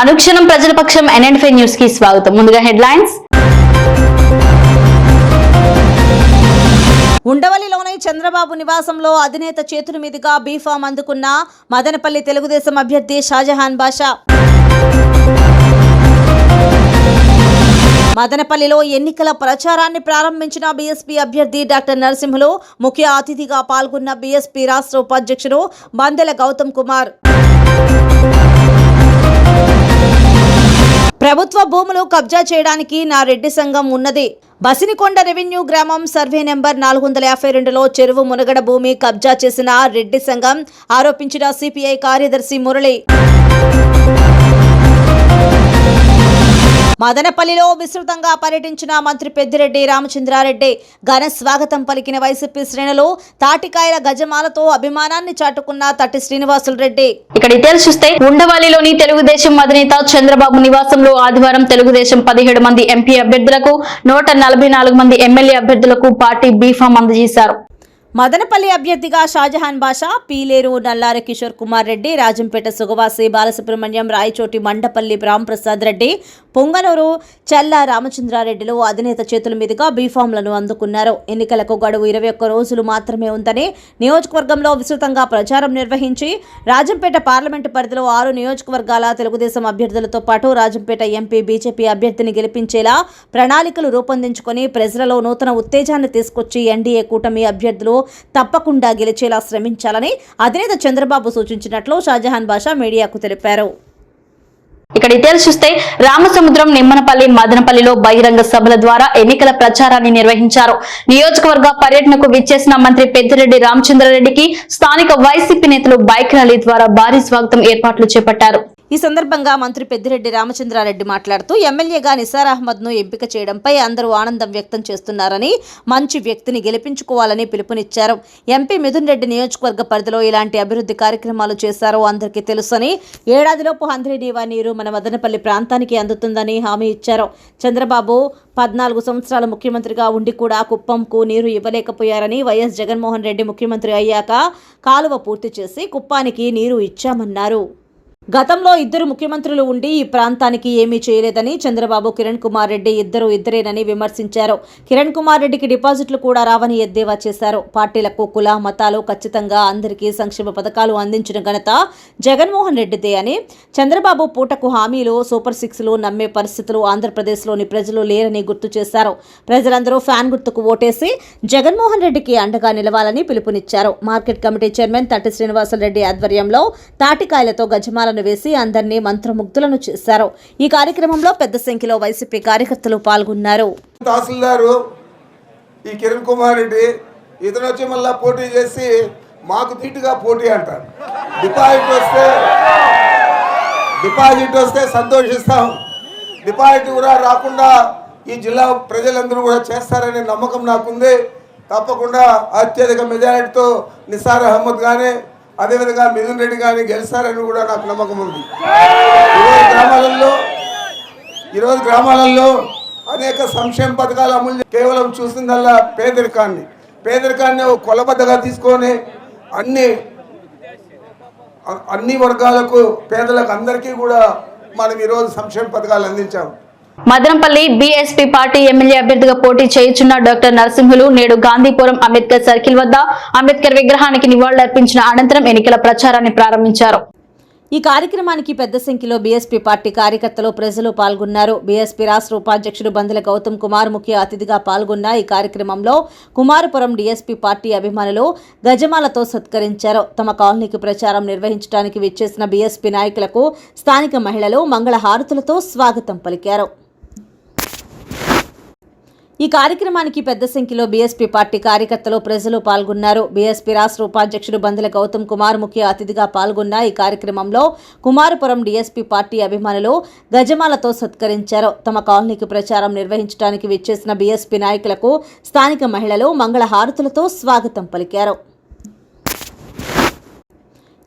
అనుక్షణం ప్రజల పక్షం ఎన్ఎన్ఫై న్యూస్కి స్వాగతం. ముందుగా హెడ్లైన్స్. ఉండవల్లిలోని చంద్రబాబు నివాసంలో అధినేత చేతుల మీదుగా బీఫామ్ అందుకున్న మదనపల్లి తెలుగుదేశం అభ్యర్థి షాజహాన్ బాషా. మదనపల్లిలో ఎన్నికల ప్రచారాన్ని ప్రారంభించిన బీఎస్పీ అభ్యర్థి డాక్టర్ నరసింహులు ముఖ్య అతిథిగా పాల్గొన్న బీఎస్పీ రాష్ట్ర ఉపాధ్యక్షుడు బందెల గౌతమ్ కుమార్. ప్రభుత్వ భూములు కబ్జా చేయడానికి నా రెడ్డి సంఘం ఉన్నది. బసినికొండ రెవెన్యూ గ్రామం సర్వే నెంబర్ నాలుగు వందల యాభై రెండులో చెరువు మునగడ భూమి కబ్జా చేసిన రెడ్డి సంఘం ఆరోపించిన సిపిఐ కార్యదర్శి మురళి. మదనపల్లిలో విస్తృతంగా పర్యటించిన మంత్రి పెద్దిరెడ్డి రామచంద్రారెడ్డి ఘన స్వాగతం పలికిన వైసీపీ శ్రేణులు తాటికాయల గజమాలతో అభిమానాన్ని చాటుకున్న తట్టి శ్రీనివాసులు రెడ్డి. ఇక్కడ డీటెయిల్స్ చూస్తే ఉండవల్లిలోని తెలుగుదేశం అధినేత చంద్రబాబు నివాసంలో ఆదివారం తెలుగుదేశం పదిహేడు మంది ఎంపీ అభ్యర్థులకు నూట నలభై నాలుగు మంది ఎమ్మెల్యే అభ్యర్థులకు పార్టీ బీఫామ్ అందజేశారు. మదనపల్లి అభ్యర్థిగా షాజహాన్ బాషా పీలేరు నల్లార కిషోర్ కుమార్ రెడ్డి రాజంపేట సుగవాసి బాలసుబ్రహ్మణ్యం రాయచోటి మండపల్లి రాంప్రసాద్ రెడ్డి పొంగనూరు చల్ల రామచంద్రారెడ్డిలు అధినేత చేతుల మీదుగా బీఫామ్లను అందుకున్నారు. ఎన్నికలకు గడువు ఇరవై ఒక్క రోజులు మాత్రమే ఉందని నియోజకవర్గంలో విస్తృతంగా ప్రచారం నిర్వహించి రాజంపేట పార్లమెంటు పరిధిలో ఆరు నియోజకవర్గాల తెలుగుదేశం అభ్యర్థులతో పాటు రాజంపేట ఎంపీ బీజేపీ అభ్యర్థిని గెలిపించేలా ప్రణాళికలు రూపొందించుకొని ప్రజలలో నూతన ఉత్తేజాన్ని తీసుకొచ్చి ఎన్డీఏ కూటమి అభ్యర్థులు తప్పకుండా గెలిచేలా శ్రమించాలని అధినేత చంద్రబాబు సూచించినట్లు షాజహాన్ బాషా మీడియాకు తెలిపారు. ఇక డీటెయిల్స్ చూస్తే రామసముద్రం నిమ్మనపల్లి మదనపల్లిలో బహిరంగ సభల ద్వారా ఎన్నికల ప్రచారాన్ని నిర్వహించారు. నియోజకవర్గ పర్యటనకు విచ్చేసిన మంత్రి పెద్దిరెడ్డి రామచంద్రారెడ్డికి స్థానిక వైసీపీ నేతలు బైక్ ర్యాలీ ద్వారా భారీ స్వాగతం ఏర్పాట్లు చేపట్టారు. ఈ సందర్భంగా మంత్రి పెద్దిరెడ్డి రామచంద్రారెడ్డి మాట్లాడుతూ ఎమ్మెల్యేగా నిసార్ అహ్మద్ను ఎంపిక చేయడంపై అందరూ ఆనందం వ్యక్తం చేస్తున్నారని మంచి వ్యక్తిని గెలిపించుకోవాలని పిలుపునిచ్చారు. ఎంపీ మిథున్ రెడ్డి నియోజకవర్గ పరిధిలో ఇలాంటి అభివృద్ధి కార్యక్రమాలు చేశారో అందరికీ తెలుసని ఏడాదిలోపు హంద్రీనీవా నీరు మన మదనపల్లి ప్రాంతానికి అందుతుందని హామీ ఇచ్చారు. చంద్రబాబు పద్నాలుగు సంవత్సరాల ముఖ్యమంత్రిగా ఉండి కూడా కుప్పంకు నీరు ఇవ్వలేకపోయారని వైఎస్ జగన్మోహన్ రెడ్డి ముఖ్యమంత్రి అయ్యాక కాలువ పూర్తి చేసి కుప్పానికి నీరు ఇచ్చామన్నారు. గతంలో ఇద్దరు ముఖ్యమంత్రులు ఉండి ఈ ప్రాంతానికి ఏమీ చేయలేదని చంద్రబాబు కిరణ్ కుమార్ రెడ్డి ఇద్దరు ఇద్దరేనని విమర్శించారు. కిరణ్ కుమార్ రెడ్డికి డిపాజిట్లు కూడా రావని ఎద్దేవా చేశారు. పార్టీలకు కుల మతాలు ఖచ్చితంగా అందరికీ సంక్షేమ పథకాలు అందించిన ఘనత జగన్మోహన్ రెడ్డిదే అని చంద్రబాబు పూటకు హామీలు సూపర్ సిక్స్లు నమ్మే పరిస్థితులు ఆంధ్రప్రదేశ్లోని ప్రజలు లేరని గుర్తు చేశారు. ప్రజలందరూ ఫ్యాన్ గుర్తుకు ఓటేసి జగన్మోహన్ రెడ్డికి అండగా నిలవాలని పిలుపునిచ్చారు. మార్కెట్ కమిటీ చైర్మన్ తట్టి శ్రీనివాసరెడ్డి ఆధ్వర్యంలో తాటికాయలతో గజమాల గజమాలను వేసి అందరినీ మంత్రముగ్ధులను చేశారు. ఈ కార్యక్రమంలో పెద్ద సంఖ్యలో వైసీపీ కార్యకర్తలు పాల్గొన్నారు. తహసీల్దారు ఈ కిరణ్ కుమార్ రెడ్డి ఇతను వచ్చి మళ్ళా పోటీ చేసి మాకు తీటుగా పోటీ అంటారు. డిపాజిట్ వస్తే డిపాజిట్ వస్తే సంతోషిస్తాం. డిపాజిట్ కూడా రాకుండా ఈ జిల్లా ప్రజలందరూ కూడా చేస్తారనే నమ్మకం నాకుంది. తప్పకుండా అత్యధిక మెజారిటీతో నిసార్ అహ్మద్ కానీ అదేవిధంగా మిథున్ రెడ్డి కానీ గెలుస్తారని కూడా నాకు నమ్మకం ఉంది. ఈరోజు గ్రామాలలో ఈరోజు గ్రామాలలో అనేక సంక్షేమ పథకాలు అమలు కేవలం చూసిందల్లా పేదరికాన్ని. పేదరికాన్ని ఒక కొలబద్దగా తీసుకొని అన్ని అన్ని వర్గాలకు పేదలకు అందరికీ కూడా మనం ఈరోజు సంక్షేమ పథకాలు అందించాం. మదనపల్లి బీఎస్పీ పార్టీ ఎమ్మెల్యే అభ్యర్థిగా పోటీ చేయుచున్న డాక్టర్ నరసింహులు నేడు గాంధీపురం అంబేద్కర్ సర్కిల్ వద్ద అంబేద్కర్ విగ్రహానికి నివాళులర్పించిన అనంతరం ఎన్నికల ప్రచారాన్ని ప్రారంభించారు. ఈ కార్యక్రమానికి పెద్ద సంఖ్యలో బీఎస్పీ పార్టీ కార్యకర్తలు ప్రజలు పాల్గొన్నారు. బీఎస్పీ రాష్ట్ర ఉపాధ్యక్షుడు బందెల గౌతమ్ కుమార్ ముఖ్య అతిథిగా పాల్గొన్న ఈ కార్యక్రమంలో కుమారపురం డీఎస్పీ పార్టీ అభిమానులు గజమాలతో సత్కరించారు. తమ కాలనీకి ప్రచారం నిర్వహించడానికి విచ్చేసిన బీఎస్పీ నాయకులకు స్థానిక మహిళలు మంగళ హారతులతో స్వాగతం పలికారు. ఈ కార్యక్రమానికి పెద్ద సంఖ్యలో బీఎస్పీ పార్టీ కార్యకర్తలు ప్రజలు పాల్గొన్నారు. బీఎస్పీ రాష్ట్ర ఉపాధ్యక్షుడు బందెల గౌతమ్ కుమార్ ముఖ్య అతిథిగా పాల్గొన్న ఈ కార్యక్రమంలో కుమారపురం డీఎస్పీ పార్టీ అభిమానులు గజమాలతో సత్కరించారు. తమ కాలనీకి ప్రచారం నిర్వహించడానికి విచ్చేసిన బీఎస్పీ నాయకులకు స్థానిక మహిళలు మంగళ హారతులతో స్వాగతం పలికారు.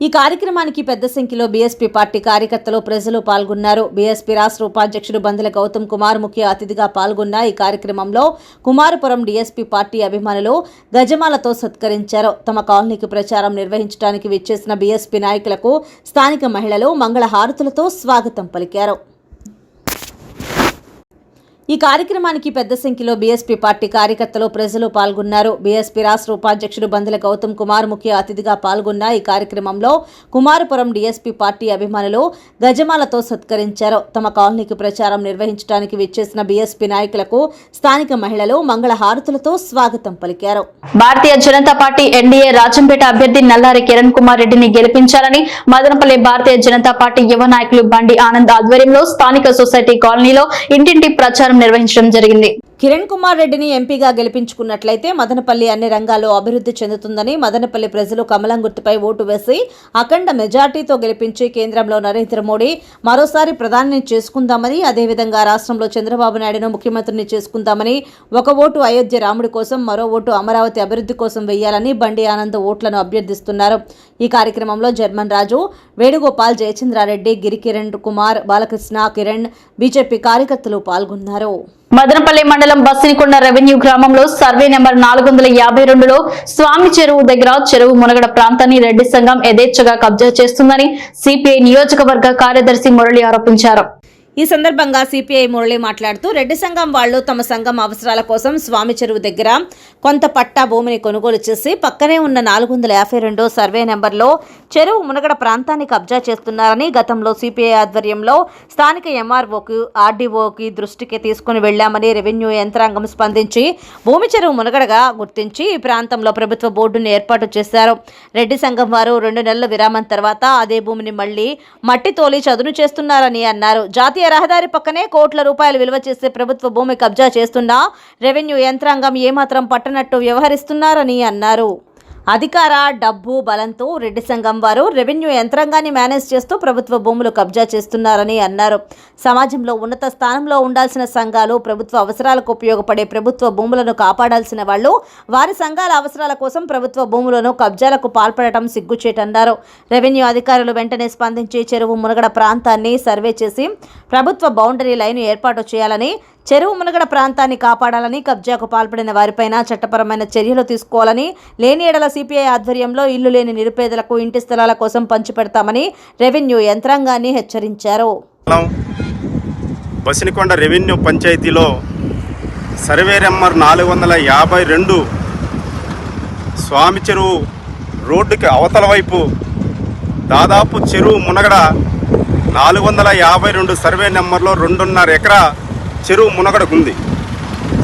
ఈ కార్యక్రమానికి పెద్ద సంఖ్యలో బీఎస్పీ పార్టీ కార్యకర్తలు ప్రజలు పాల్గొన్నారు. బీఎస్పీ రాష్ట్ర ఉపాధ్యక్షుడు బందల గౌతమ్ కుమార్ ముఖ్య అతిథిగా పాల్గొన్న ఈ కార్యక్రమంలో కుమారపురం డీఎస్పీ పార్టీ అభిమానులు గజమాలతో సత్కరించారు. తమ కాలనీకి ప్రచారం నిర్వహించడానికి విచ్చేసిన బీఎస్పీ నాయకులకు స్థానిక మహిళలు మంగళ హారతులతో స్వాగతం పలికారు. ఈ కార్యక్రమానికి పెద్ద సంఖ్యలో బీఎస్పీ పార్టీ కార్యకర్తలు ప్రజలు పాల్గొన్నారు. బీఎస్పీ రాష్ట్ర ఉపాధ్యక్షుడు బందల గౌతమ్ కుమార్ ముఖ్య అతిథిగా పాల్గొన్న ఈ కార్యక్రమంలో కుమారపురం డీఎస్పీ పార్టీ అభిమానులు గజమాలతో సత్కరించారు. తమ కాలనీకి ప్రచారం నిర్వహించడానికి విచ్చేసిన బీఎస్పీ నాయకులకు స్థానిక మహిళలు మంగళ హారతులతో స్వాగతం పలికారు. భారతీయ జనతా పార్టీ ఎన్డీఏ రాజంపేట అభ్యర్థి నల్లారి కిరణ్ కుమార్ రెడ్డిని గెలిపించాలని మదనపల్లి భారతీయ జనతా పార్టీ యువ నాయకులు బండి ఆనంద్ ఆధ్వర్యంలో స్థానిక సొసైటీ కాలనీలో ఇంటింటి ప్రచారం నిర్వహించడం జరిగింది. కిరణ్ కుమార్ రెడ్డిని ఎంపీగా గెలిపించుకున్నట్లయితే మదనపల్లి అన్ని రంగాల్లో అభివృద్ధి చెందుతుందని మదనపల్లి ప్రజలు కమలం గుర్తుపై ఓటు వేసి అఖండ మెజార్టీతో గెలిపించి కేంద్రంలో నరేంద్ర మోడీ మరోసారి ప్రధానిని చేసుకుందామని అదేవిధంగా రాష్ట్రంలో చంద్రబాబు నాయుడును ముఖ్యమంత్రిని చేసుకుందామని ఒక ఓటు అయోధ్య రాముడి కోసం మరో ఓటు అమరావతి అభివృద్ధి కోసం వెయ్యాలని బండి ఆనంద్ ఓట్లను అభ్యర్థిస్తున్నారు. ఈ కార్యక్రమంలో జర్మన్ రాజు వేణుగోపాల్ జయచంద్రారెడ్డి గిరికిరణ్ కుమార్ బాలకృష్ణ కిరణ్ బీజేపీ కార్యకర్తలు పాల్గొన్నారు. మదనపల్లి మండలం బస్సినికొండ రెవెన్యూ గ్రామంలో సర్వే నెంబర్ నాలుగు వందల యాభై రెండులో స్వామి చెరువు దగ్గర చెరువు మునగడ ప్రాంతాన్ని రెడ్డి సంఘం యథేచ్ఛగా కబ్జా చేస్తుందని సిపిఐ నియోజకవర్గ కార్యదర్శి మురళి ఆరోపించారు. ఈ సందర్భంగా సిపిఐ మురళి మాట్లాడుతూ రెడ్డి సంఘం వాళ్ళు తమ సంఘం అవసరాల కోసం స్వామి చెరువు దగ్గర కొంత పట్టా భూమిని కొనుగోలు చేసి పక్కనే ఉన్న నాలుగు వందల యాభై రెండు సర్వే నెంబర్లో చెరువు మునగడ ప్రాంతాన్ని కబ్జా చేస్తున్నారని గతంలో సిపిఐ ఆధ్వర్యంలో స్థానిక ఎంఆర్ఓకి ఆర్డీఓకి దృష్టికి తీసుకుని వెళ్ళామని రెవెన్యూ యంత్రాంగం స్పందించి భూమి చెరువు మునగడగా గుర్తించి ఈ ప్రాంతంలో ప్రభుత్వ బోర్డును ఏర్పాటు చేశారు. రెడ్డి సంఘం వారు రెండు నెలల విరామం తర్వాత అదే భూమిని మళ్ళీ మట్టి తోలి చదును చేస్తున్నారని అన్నారు. జాతీయ రహదారి పక్కనే కోట్ల రూపాయలు విలువ చేసే ప్రభుత్వ భూమి కబ్జా చేస్తున్నా రెవెన్యూ యంత్రాంగం ఏమాత్రం పట్టనట్టు వ్యవహరిస్తున్నారని అన్నారు. అధికార డబ్బు బలంతో రెడ్డి సంఘం వారు రెవెన్యూ యంత్రాంగాన్ని మేనేజ్ చేస్తూ ప్రభుత్వ భూములు కబ్జా చేస్తున్నారని అన్నారు. సమాజంలో ఉన్నత స్థానంలో ఉండాల్సిన సంఘాలు ప్రభుత్వ అవసరాలకు ఉపయోగపడే ప్రభుత్వ భూములను కాపాడాల్సిన వాళ్ళు వారి సంఘాల అవసరాల కోసం ప్రభుత్వ భూములను కబ్జాలకు పాల్పడటం సిగ్గుచేటన్నారు. రెవెన్యూ అధికారులు వెంటనే స్పందించి చెరువు మునగడ ప్రాంతాన్ని సర్వే చేసి ప్రభుత్వ బౌండరీ లైన్ ఏర్పాటు చేయాలని చెరువు మునగడ ప్రాంతాన్ని కాపాడాలని కబ్జాకు పాల్పడిన వారిపైన చట్టపరమైన చర్యలు తీసుకోవాలని లేని ఏడల సిపిఐ ఆధ్వర్యంలో ఇల్లు లేని నిరుపేదలకు ఇంటి స్థలాల కోసం పంచిపెడతామని రెవెన్యూ యంత్రాంగాన్ని హెచ్చరించారు. బసినికొండ రెవెన్యూ పంచాయతీలో సర్వే నెంబర్ నాలుగు వందల యాభై రెండు స్వామి చెరువు రోడ్డుకి అవతల వైపు దాదాపు చెరువు మునగడ నాలుగు వందల యాభై రెండు సర్వే నెంబర్లో రెండున్నర ఎకరా చెరువు మునగడకుంది.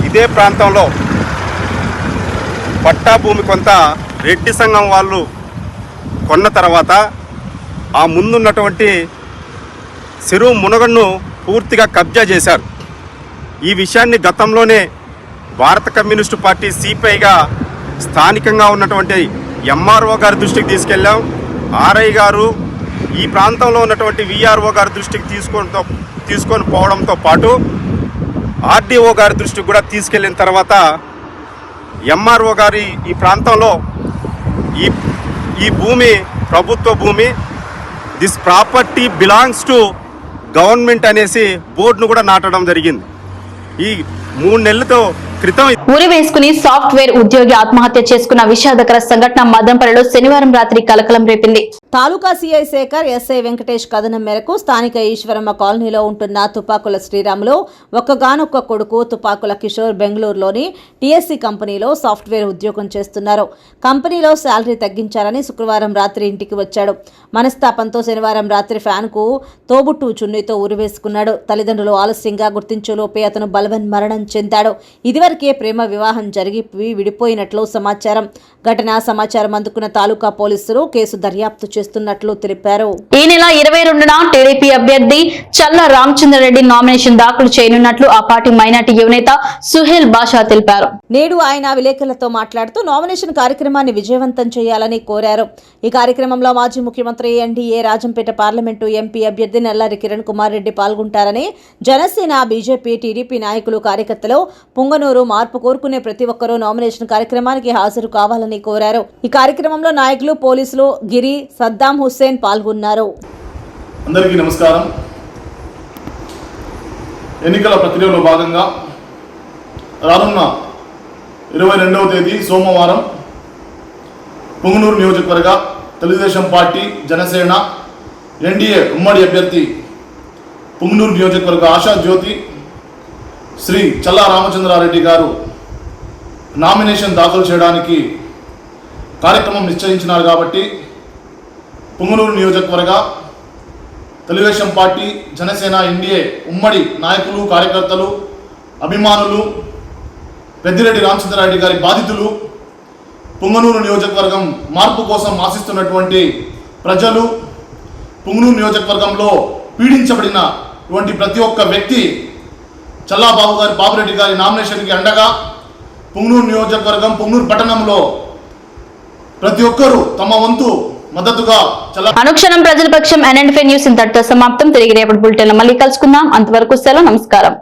ఇదే ప్రాంతంలో పట్టా భూమి కొంత రెడ్డి సంఘం వాళ్ళు కొన్న తర్వాత ఆ ముందున్నటువంటి చెరువు మునగడ్ను పూర్తిగా కబ్జా చేశారు. ఈ విషయాన్ని గతంలోనే భారత కమ్యూనిస్టు పార్టీ సిపిఐగా స్థానికంగా ఉన్నటువంటి ఎంఆర్ఓ గారి దృష్టికి తీసుకెళ్ళాం. ఆర్ఐ గారు ఈ ప్రాంతంలో ఉన్నటువంటి విఆర్ఓ గారి దృష్టికి తీసుకొని తీసుకొని పోవడంతో పాటు ఆర్డీఓ గారి దృష్టికి కూడా తీసుకెళ్ళిన తర్వాత ఎంఆర్ఓ గారి ఈ ప్రాంతంలో ఈ ఈ భూమి ప్రభుత్వ భూమి this property belongs to government అనేసి బోర్డును కూడా నాటడం జరిగింది. ఈ మూడు నెలలతో ఉరి వేసుకుని సాఫ్ట్వేర్ ఉద్యోగి ఆత్మహత్య చేసుకున్న విషాదకర సంఘటన మదనపల్లిలో శనివారం రాత్రి కలకలం రేపింది. తాలూకా సిఐ శేఖర్ ఎస్ఐ వెంకటేష్ కథనం మేరకు స్థానిక ఈశ్వరమ్మ కాలనీలో ఉంటున్న తుపాకుల శ్రీరాములు ఒక్కగానొక్క కొడుకు తుపాకుల కిషోర్ బెంగళూరులోని టీఎస్సీ కంపెనీలో సాఫ్ట్వేర్ ఉద్యోగం చేస్తున్నారు. కంపెనీలో శాలరీ తగ్గించారని శుక్రవారం రాత్రి ఇంటికి వచ్చాడు. మనస్తాపంతో శనివారం రాత్రి ఫ్యాన్కు తోబుట్టు చున్నీతో ఉరివేసుకున్నాడు తల్లిదండ్రులు ఆలస్యంగా గుర్తించేలోపే అతను బలవన్ మరణం చెందాడు. ఇదివరకే ప్రేమ వివాహం జరిగి విడిపోయినట్లు సమాచారం. ఘటనా సమాచారం అందుకున్న తాలూకా పోలీసులు కేసు దర్యాప్తు చేస్తున్నట్లు తెలిపారు. ఈ నెల ఇరవై రెండున టీడీపీ అభ్యర్థి చల్ల రామచంద్రరెడ్డి నామినేషన్ దాఖలు చేయనున్నట్లు ఆ పార్టీ మైనార్టీ యువనేత సుహేల్ బాషా తెలిపారు. నేడు ఆయన విలేకరులతో మాట్లాడుతూ నామినేషన్ కార్యక్రమాన్ని విజయవంతం చేయాలని కోరారు. ఈ కార్యక్రమంలో మాజీ ముఖ్యమంత్రి ఎన్డీఏ రాజంపేట పార్లమెంటు ఎంపీ అభ్యర్థి నల్లారి కిరణ్ కుమార్ రెడ్డి పాల్గొంటారని జనసేన బీజేపీ టీడీపీ నాయకులు కార్యకర్తలు పుంగనూరు మార్పు కోరుకునే ప్రతి ఒక్కరూ నామినేషన్ కార్యక్రమానికి హాజరు కావాలని కోరారు. ఈ కార్యక్రమంలో నాయకులు పోలీసులు గిరి సద్దాం హుస్సేన్ పాల్గొన్నారు. అందరికీ నమస్కారం. ఎన్నికల ప్రక్రియలో భాగంగా రానున్న ఇరవై రెండవ తేదీ సోమవారం పుంగనూరు నియోజకవర్గ తెలుగుదేశం పార్టీ జనసేన ఎన్డీఏ ఉమ్మడి అభ్యర్థి పుంగనూరు నియోజకవర్గ ఆశా జ్యోతి శ్రీ చల్లా రామచంద్రారెడ్డి గారు నామినేషన్ దాఖలు చేయడానికి కార్యక్రమం నిశ్చయించినారు కాబట్టి పుంగనూరు నియోజకవర్గ తెలుగుదేశం పార్టీ జనసేన ఎన్డీఏ ఉమ్మడి నాయకులు కార్యకర్తలు అభిమానులు పెద్దిరెడ్డి రామచంద్రారెడ్డి గారి బాధితులు పుంగనూరు నియోజకవర్గం మార్పు కోసం ఆశిస్తున్నటువంటి ప్రజలు పుంగనూరు నియోజకవర్గంలో పీడించబడినటువంటి ప్రతి ఒక్క వ్యక్తి చల్లాబాబు గారి బాబురెడ్డి గారి నామినేషన్కి అండగా పుంగనూరు నియోజకవర్గం పుంగనూరు పట్టణంలో ప్రతి ఒక్కరూ తమ వంతు మద్దతుగా చల్లా అనుక్షణం ప్రజల పక్షం ఎన్ఎండ్ఫై న్యూస్ ఇంతటితో సమాప్తం. తిరిగి రేపటి బులెటిన్ మళ్ళీ కలుసుకుందాం. అంతవరకు సెలవు నమస్కారం.